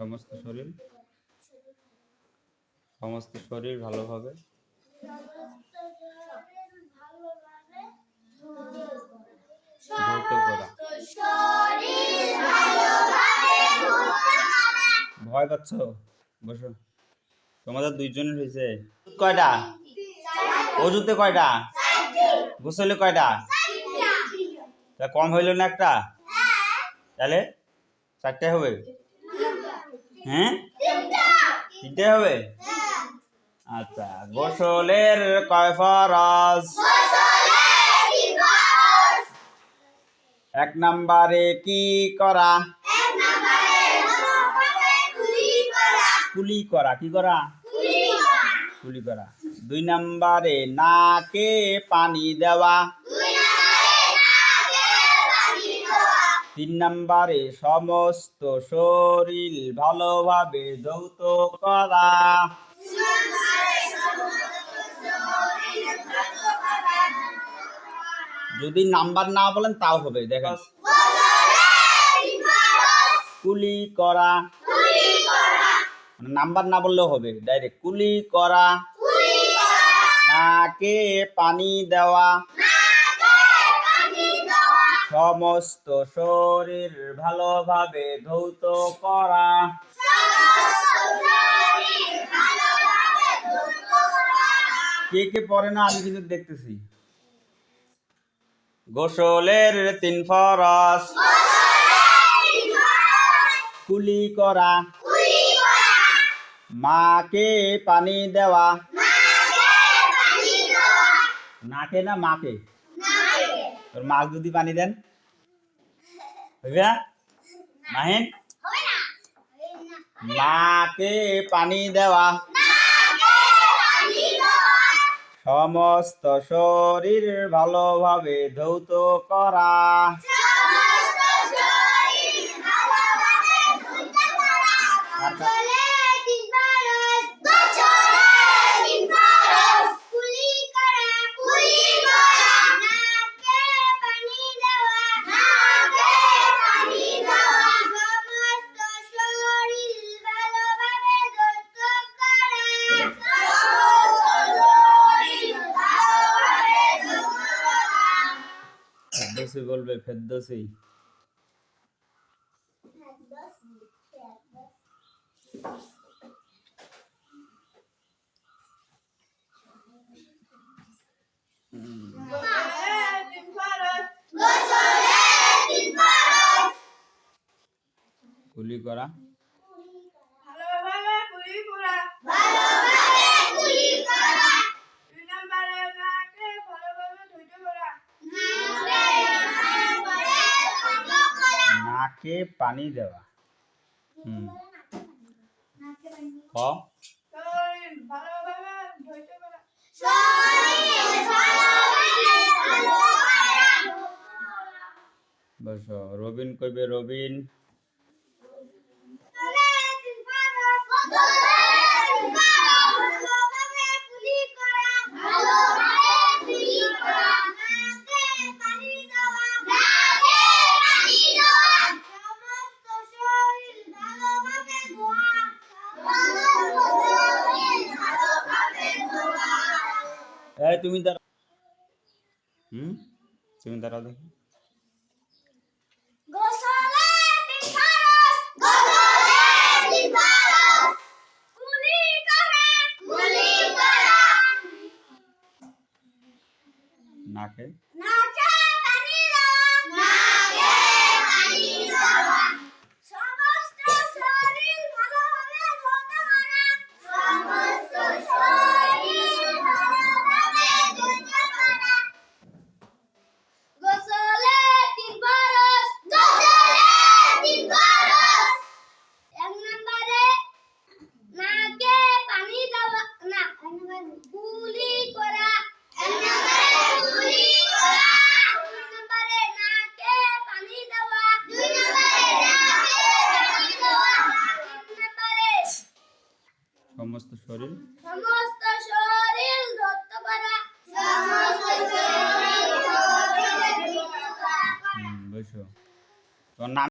সমস্ত শরীর? সমস্ত শরীর ধৌত করা ভয় পাচ্ছ? বসো। তোমাদের দুইজনের হয়েছে। কয়টা? অজুতে কয়টা? গোসলে কয়টা? তা কম হইল না একটা? তাহলে চারটে হবে। হ্যাঁ? তিনটে হবে? আচ্ছা গোসলের কয় ফরজ এক নাম্বারে কি করা? কুলি করা, কি করা? কুলি করা। দুই নাম্বারে নাকে পানি দেওয়া। তিন নাম্বারে সমস্ত শরীর ভালোভাবে ধৌত করা। যদি নাম্বার না বলেন, তাও হবে, দেখেন। কুলি করা। মানে নাম্বার না বললেও হবে, ডাইরেক্ট। কুলি করা। নাকে পানি দেওয়া। সমস্ত শরীর ভালোভাবে ধৌত করা। কে কে পড়ে না আমি কিন্তু দেখতেছি। গোসলের তিন ফরস। কুলি করা। মাকে পানি দেওয়া। নাকে না মাকে? তোর মা যদি পানি দেন। হইবে না? মাহিন? মাকে পানি দেওয়া। সমস্ত শরীর ভালোভাবে ধৌত করা। ফেরদৌসি বলবে ফেরদৌসি। কুলি করা ভালোভাবে কুলি করা দুই নম্বরে নাকে ভালোভাবে ধুইতে করা নাকে পানি দেওয়া। হুম। ক? বস রবিন কইবে রবিন। এই তুমি দাঁড়াও। হুম? তুমি দাঁড়াও দেখি। নাকে? সমস্ত শরীর ভালোভাবে ধুতে পারা সমস্ত শরীর ভালোভাবে ধুতে পারা গোসলে তিন বরস গোসলে তিন বরস এক নম্বরে নাকে পানি দেওয়া না এক নম্বরে কুলি করা এক নম্বরে কুলি করা দুই নম্বরে নাকে পানি দেওয়া দুই নম্বরে নাকে পানি দেওয়া তিন নম্বরে সমস্ত শরীর? সমস্ত শরীর ধরতে পারা সমস্ত শরীর বসো। তোমার নাম